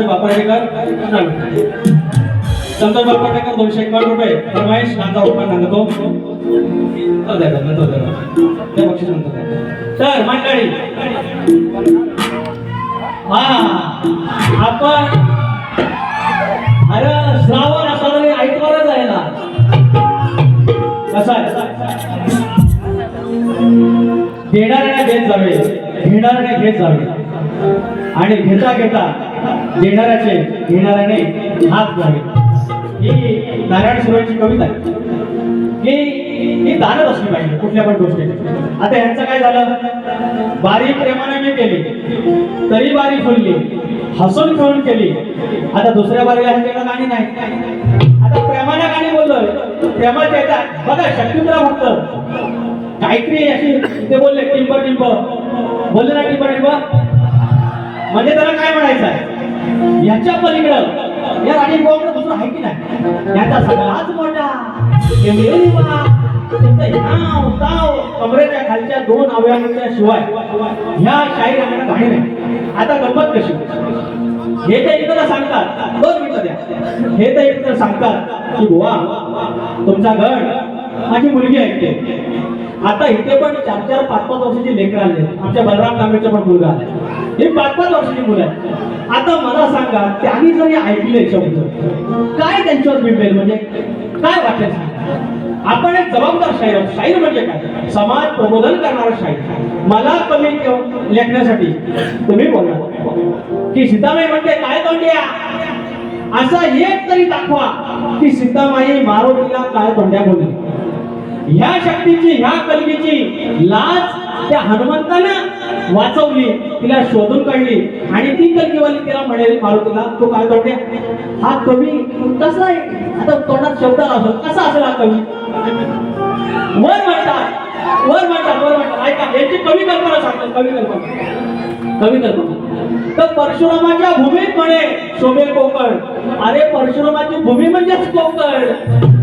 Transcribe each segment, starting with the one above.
संतोष बापाटेकर संतोष बापाटेकर दोनशे एकावन्न रुपये. रमेश नांदा उपमान सांगतो तो द्या, द्या, तर मंडळी. हा. आपण अरे श्रावण असा तरी ऐकणारच आहे कसा देणाऱ्याने घेत जावे. घेणाऱ्याने घेत जावे. आणि घेता घेता देणाऱ्याचे घेणाऱ्याने हात जावे ही नारायण सुरेची कविता आहे. ही ही दानच असली पाहिजे कुठल्या पण गोष्टी आता यांचं काय झालं? बारी प्रेमाने मी केली तरी बारी फुलली हसून खेळून केली. आता दुसऱ्या बारीला ह्यांच्याकडे गाणी नाही. आता प्रेमाने गाणी बोललोय प्रेमात येतात बघा शक्तीला भक्त. काहीतरी अशी. ते बोलले टिंब टिंब. बोलले ना टिंब टिंब. म्हणजे त्याला काय म्हणायचं आहे? याच्या पलीकडं या राणी गोवाकडे बसून आहे की नाही? याचा सगळाच मोठा कमरेच्या खालच्या दोन अवयवांच्या शिवाय ह्या शाही रंगाने घाणी नाही. आता गंमत कशी? हे तर एकदा सांगतात. दोन मिनिटं द्या. हे तर एकदा सांगतात की बुवा तुमचा गण माझी मुलगी ऐकते आता इथे पण चार चार पाच पाच वर्षाची लेकरं आले आमच्या बलराम तांबेचा पण मुलगा हे पाच पाच वर्षाची मुलं आहेत. आता मला सांगा त्यांनी जरी ऐकले शब्द काय त्यांच्यावर भेटेल म्हणजे काय वाटेल आपण एक जबाबदार शाहीर आहोत. शाहीर म्हणजे काय? समाज प्रबोधन करणारा शाहीर. मला कमी लेखण्यासाठी तुम्ही बोला. की सीतामाई म्हणते काय तोंड्या? असा एक तरी दाखवा की सीतामाई मारुतीला काय तोंड्या बोलली ह्या शक्तीची ह्या कलगीची लाज त्या हनुमंतानं वाचवली तिला शोधून काढली. आणि ती कलगीवाली तिला म्हणेल मारुतीला तो काय करते हा कवी कसा आहे. आता तोंडात शब्द असेल कसा असेल हा कवी? वर म्हणतात वर म्हणतात वर म्हणतात. ऐका याची कवी कल्पना सांगतात कवी कल्पना. कवी कल्पना. तर परशुरामाच्या भूमीत म्हणे शोभे कोकण. अरे परशुरामाची भूमी म्हणजेच कोकण.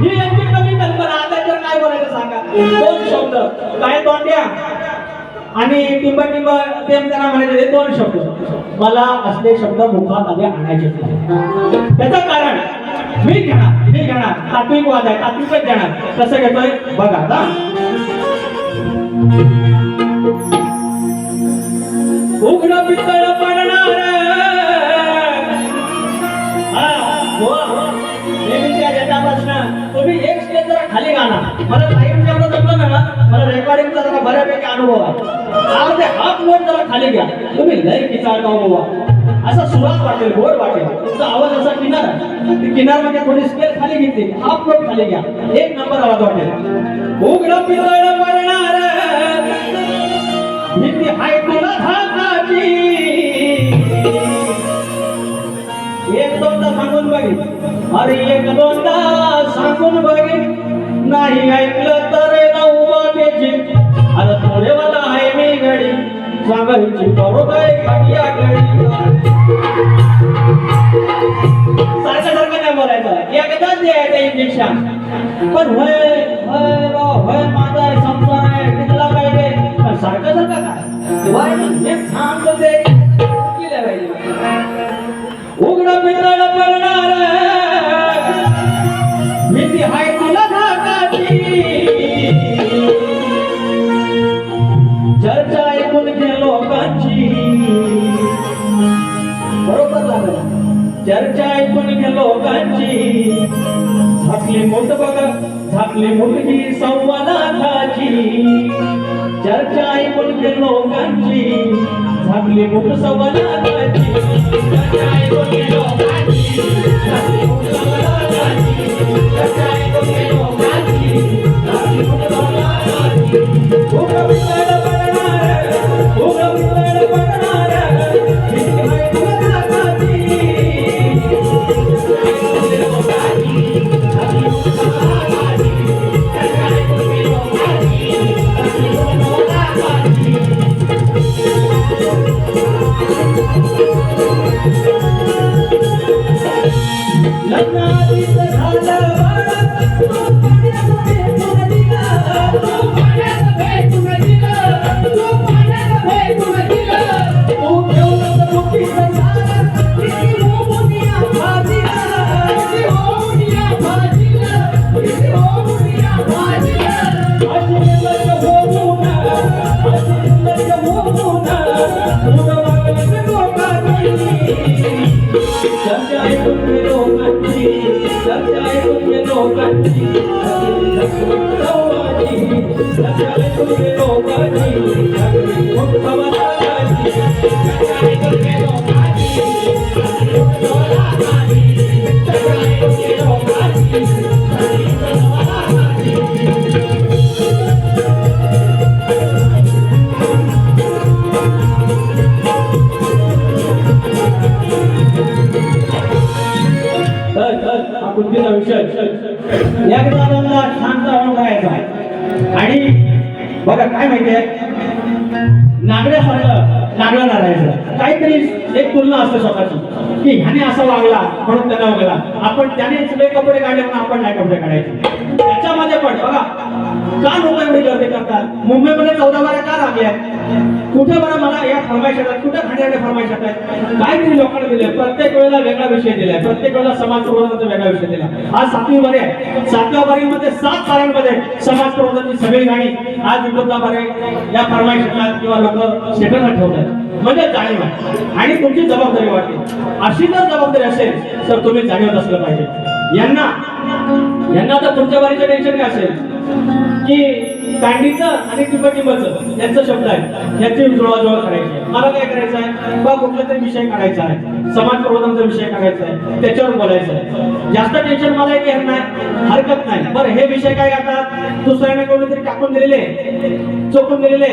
ही यांची कमी कल्पना. आता तर काय बोलायचं सांगा? दोन शब्द. काय तोंड्या? आणि टिंब टिंब ते त्यांना म्हणायचे ते दोन शब्द. मला असले शब्द मुखात आधी आणायचे त्याचं कारण मी घेणार मी घेणार. तात्विक वाद आहे तात्विकच घेणार. कसं घेतोय. बघा आता. उघड पितळ पण मला रेकॉर्डिंगचा जरा बऱ्यापैकी अनुभव आहे. अर्धे हाफ नोट जरा खाली घ्या. तुम्ही लय किचाळ बाबा. असा सुरात वाटेल गोड वाटेल. तुमचा आवाज असा किनार. ती किनार म्हणजे थोडी स्केल खाली घेतली हाफ नोट खाली घ्या. एक नंबर आवाज वाटेल. उघड पितळ पडणार. भीती हाय तुला धाकाची. एक दोनदा सांगून बघेन. अरे एक दोनदा सांगून बघेन. नाही ऐकलं सांगायची बरोबर घडिया सारखं सारखं बोलायचं एकदाच द्यायचं इंजेक्शन पण होय होय होय माझा संसार आहे पाहिजे? पण सारखं सारखं काय? होय आपली मुलगी सव्वा लाखाची चर्चा ऐकून लोकांची. झाकली मोठ सव्वा लाखाची तर बघा काय माहितीये नागड्यासारखं नागडं राहायचं काहीतरी एक तुलना असते स्वतःची. की ह्याने असा वागला म्हणून त्याला वागला आपण त्याने सगळे कपडे काढले म्हणून आपण नाही कपडे काढायचे. त्याच्यामध्ये पण बघा. का लोक एवढी गर्दी करतात? मुंबईमध्ये चौदा बारा का लागल्या? कुठे बरं मला या फरमाईश येतात कुठे खाण्याने फरमाईश येतात तरी लोकांना दिले प्रत्येक वेळेला वेगळा विषय दिलाय. प्रत्येक वेळेला समाज प्रबोधनाचा वेगळा विषय दिला आज सातवी बारी आहे. सातव्या बारीमध्ये सात बाऱ्यांमध्ये समाज प्रबोधनाची सगळी गाणी आज विरोधा बारे या फरमाईश येतात किंवा लोक स्टेटसला ठेवतात. म्हणजे जाणीव आहे आणि तुमची जबाबदारी वाटते अशी जर जबाबदारी असेल तर तुम्ही जाणीवत असलं पाहिजे. यांना यांना तर पुढच्या बारीचं टेन्शन काय असेल? की कांडीचं आणि टिंबटिंबाचं यांचा शब्द आहे. याची जुळवाजुळव करायची. मला काय करायचं आहे? बा कुठला तरी विषय काढायचा आहे. समाज प्रबोधनचा विषय काढायचा आहे. त्याच्यावर बोलायचं आहे. जास्त टेन्शन मला एक येत नाही. हरकत नाही. बरं हे विषय काय करतात? दुसऱ्याने कोणीतरी टाकून दिलेले. चोकून दिलेले.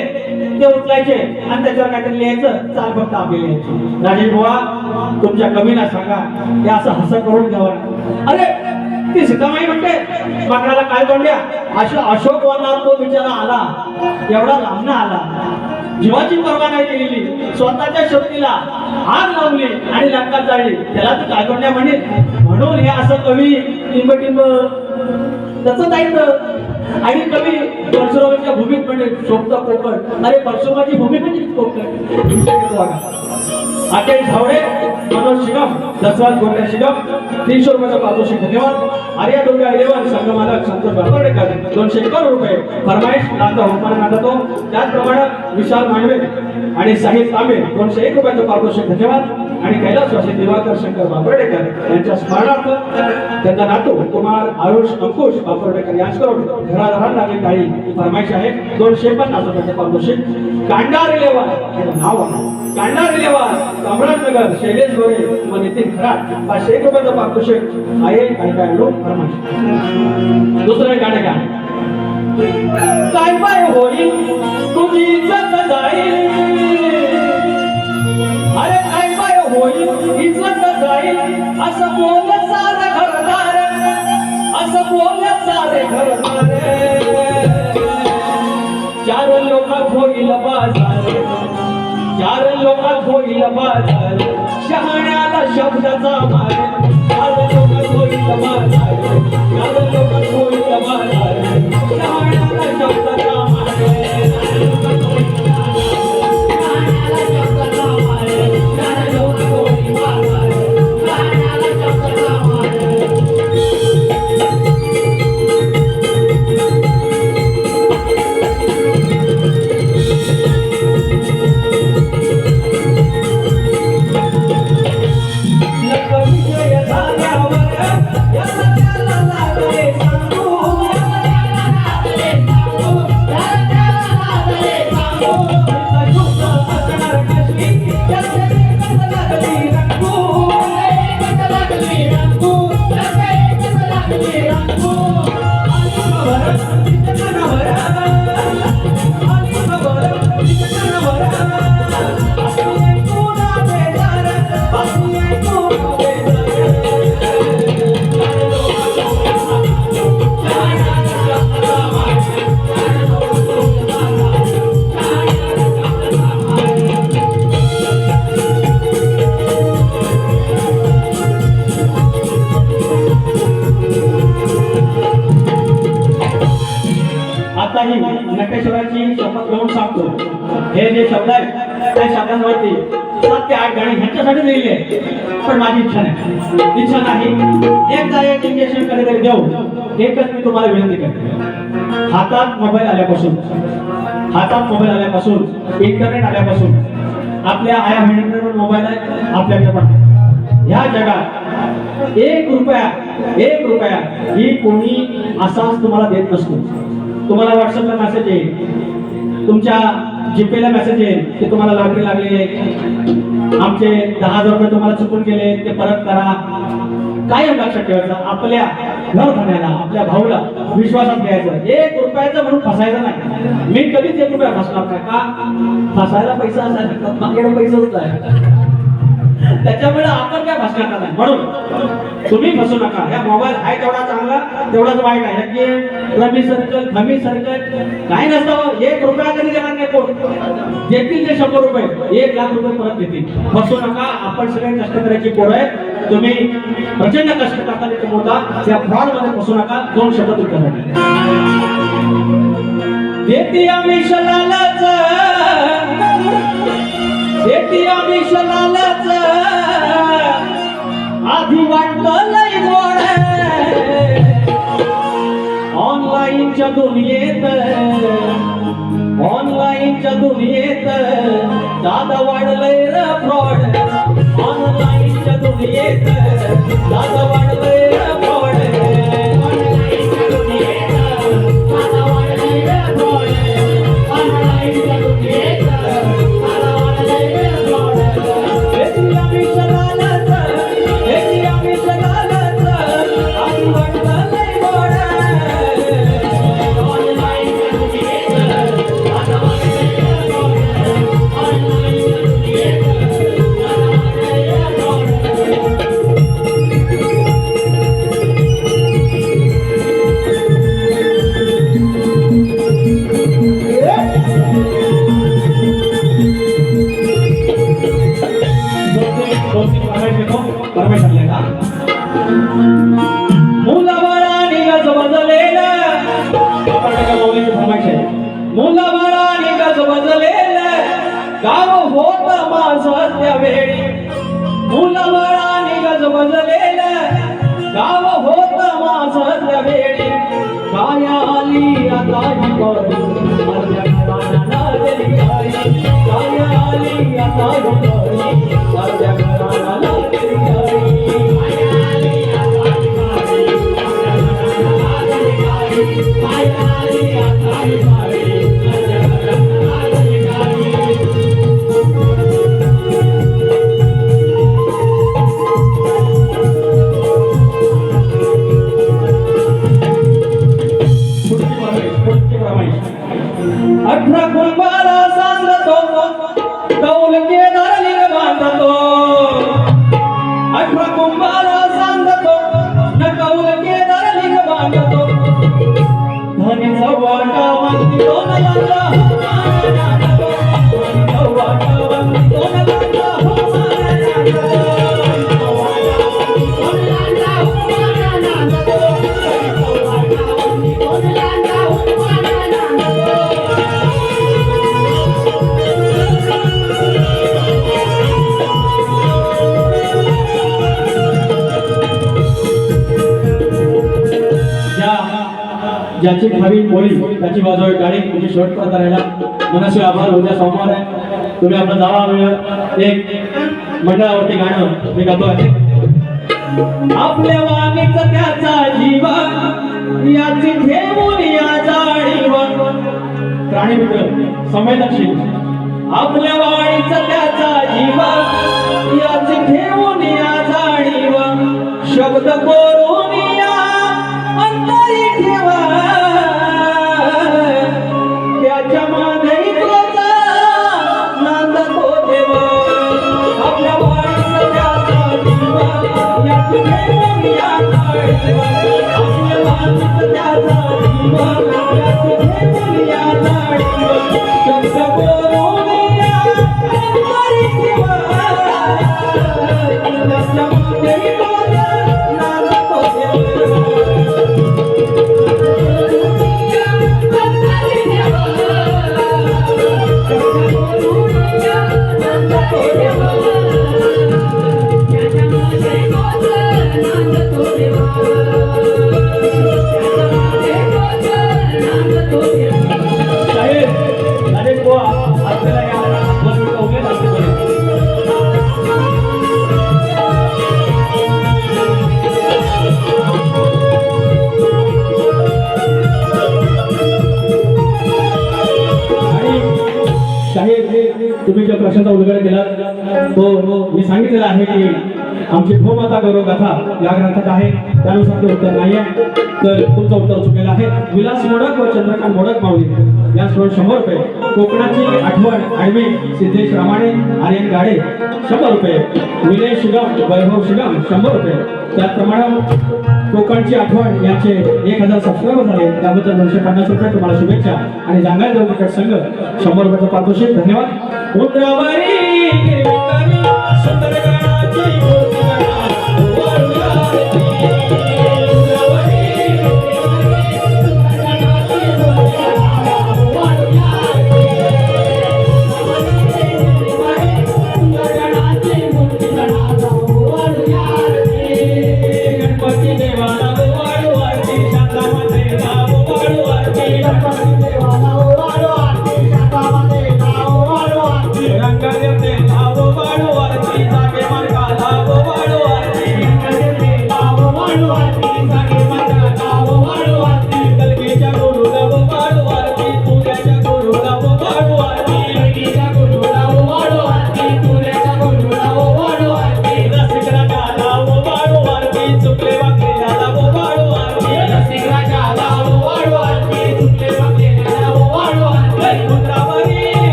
ते उचलायचे. आणि त्याच्यावर काहीतरी लिहायचं. चाल फक्त आपली लिहायची. राजेश बुवा तुमच्या कमीला सांगा. हे असं हसं करून घ्यावं अरे ती सीतामाई म्हणते माकडाला काय तोंड्या अशा अशोक वनात तो बिचारा आला. एवढा लांबना आला. जीवाची पर्वा नाही केलेली स्वतःच्या शक्तीला आग लावली आणि लंका जाळली. त्याला तू काय तोंड्या म्हणेल म्हणून हे असं कवी टिंब त्याचं दायित्व आणि कवी परशुरामाच्या भूमीत म्हणजे शोभता कोकण. अरे परशुरामाची भूमी म्हणजे कोकण? अटेल झावडे मनोज शिगम दसराज गोंड्या शिगम तीनशे रुपयाचा पारितोषिक धन्यवाद. आर्या दुर्गा इलेवन संघमालक संतोष बापरडेकर दोनशे एकोण रुपये. फरमाईश नाता होमपान नाटतो त्याचप्रमाणे विशाल मांडवे आणि साहिल तांबे दोनशे एक रुपयाचं पारितोषिक धन्यवाद. आणि कैलासवासी दिवाकर शंकर बापरडेकर यांच्या स्मरणार्थ त्यांचा नातू कुमार आयुष अंकुश बापरडेकर यांच्याकडून घराघरात लागली टाळी. ही फरमाईश आहे दोनशे पन्नास रुपयाच्या पारितोषिक. कांडार इलेवन हे नाव आहे. कांडार इलेवन कामराजनगर शैलेश गोरे व नितीन खरात. पाचशे एक रुपयाचं पारितोषिक आहे आणि काय लोक फरमाईश. दुसरं गाणं काय काय पाय होईल तुझी इज्जत जाईल. होईल इज्जत जाईल. असं बोल सारे घरदार. असं बोल सारे घरदार. चार लोकात होईल बाजार. चार लोकात होईल बाजार. शहाण्याला शब्दाचा मार. चार लोकात होईल बाजार. चार लोकात होईल बाजार. शहाण्याला शब्दाचा सात ते आठ गाणी ह्यांच्यासाठी लिहिले आहे पण माझी इच्छा नाही. इच्छा नाही. एकदा एक इंजेक्शन कधीतरी देऊ. एकच मी तुम्हाला विनंती करते. हातात मोबाईल आल्यापासून हातात मोबाईल आल्यापासून इंटरनेट आल्यापासून आपल्या आया बहिणींकडे मोबाईल आहे आपल्याकडे पण ह्या जगात एक रुपया एक रुपया ही कोणी असाच तुम्हाला देत नसतो. तुम्हाला व्हॉट्सअपला मेसेज येईल. तुमच्या जीपेला मेसेज येईल. की तुम्हाला लॉटरी लागले. आहे आमचे दहा हजार रुपये तुम्हाला चुकून गेले ते परत करा. कायम लक्षात ठेवायचं? आपल्या घर खाण्याला आपल्या भाऊला विश्वासात घ्यायचं. एक रुपयाचं म्हणून फसायचं नाही. मी कधीच एक रुपया फसणार का? फसायला पैसा असायला माझ्याकडे पैसा होता त्याच्यामुळे आपण काय फसणार नाही म्हणून तुम्ही फसू नका. या मोबाईल आहे तेवढा चांगला तेवढाच वाईट आहे. की रमी सर्कल खमी सर्कल काही नसतं हो. एक रुपया कधी देणार नाही कोण? देतील ते शंभर रुपये. एक लाख रुपये परत देतील. फसू नका. आपण सगळे कष्ट करायची पोरं आहे तुम्ही प्रचंड कष्ट करता ते मोठा. त्या फ्रॉडमध्ये फसू नका. दोन शब्द तुमच्यासाठी. देते आम्ही शलालाच. देती आम्ही आधी वाटतं लय गोड ऑनलाईनच्या दुनियेत ऑनलाईनच्या दुनियेत दादा वाढलंय र फ्रॉड ऑनलाईनच्या दुनियेत दादा वाढलंय ಮೂಲಬಾಳ ನಿಗ ಸಮಜಲೇನ ಕರ್ನಾಟಕ ಭೂಮಿಯ ಸಮಾಕ್ಷೆ ಮೂಲಬಾಳ ನಿಗ ಸಮಜಲೇನ ಗಾವ I बोली बाजू आहे गाडी म्हणजे तुम्ही शॉर्ट करत राहिला मनाशी आभार उद्या सोमवार आहे. तुम्ही आपला जावा वेळ. एक मंडळावरती गाणं. मी गातो आहे. आपल्या वाणीच त्याचा जीव याची ठेवून या जाणीव प्राणी मित्र संवेदनशील. आपल्या वाणीच त्याचा जीव याची ठेवून या जाणीव शब्द करून या अंतरी ठेवा. ठेवून सांगितलेलं आहे की आमची भूमाता गौरव कथा या ग्रंथात आहे. त्यानुसार ते उत्तर नाही आहे तर तुमचं उत्तर चुकलेलं आहे. विलास मोडक व चंद्रकांत मोडक माऊली. या स्टोर शंभर रुपये. कोकणाची आठवण आडवी सिद्धेश रामाणे आर्यन गाडे शंभर रुपये. विनय शिगम वैभव शिगम शंभर रुपये. त्याचप्रमाणे कोकणची आठवण याचे एक हजार सबस्क्रायबर झाले. त्याबद्दल दोनशे पन्नास रुपये तुम्हाला शुभेच्छा आणि जांगाल देव क्रिकेट संघ शंभर रुपयाचं पारितोषिक. धन्यवाद. रुद्रावरी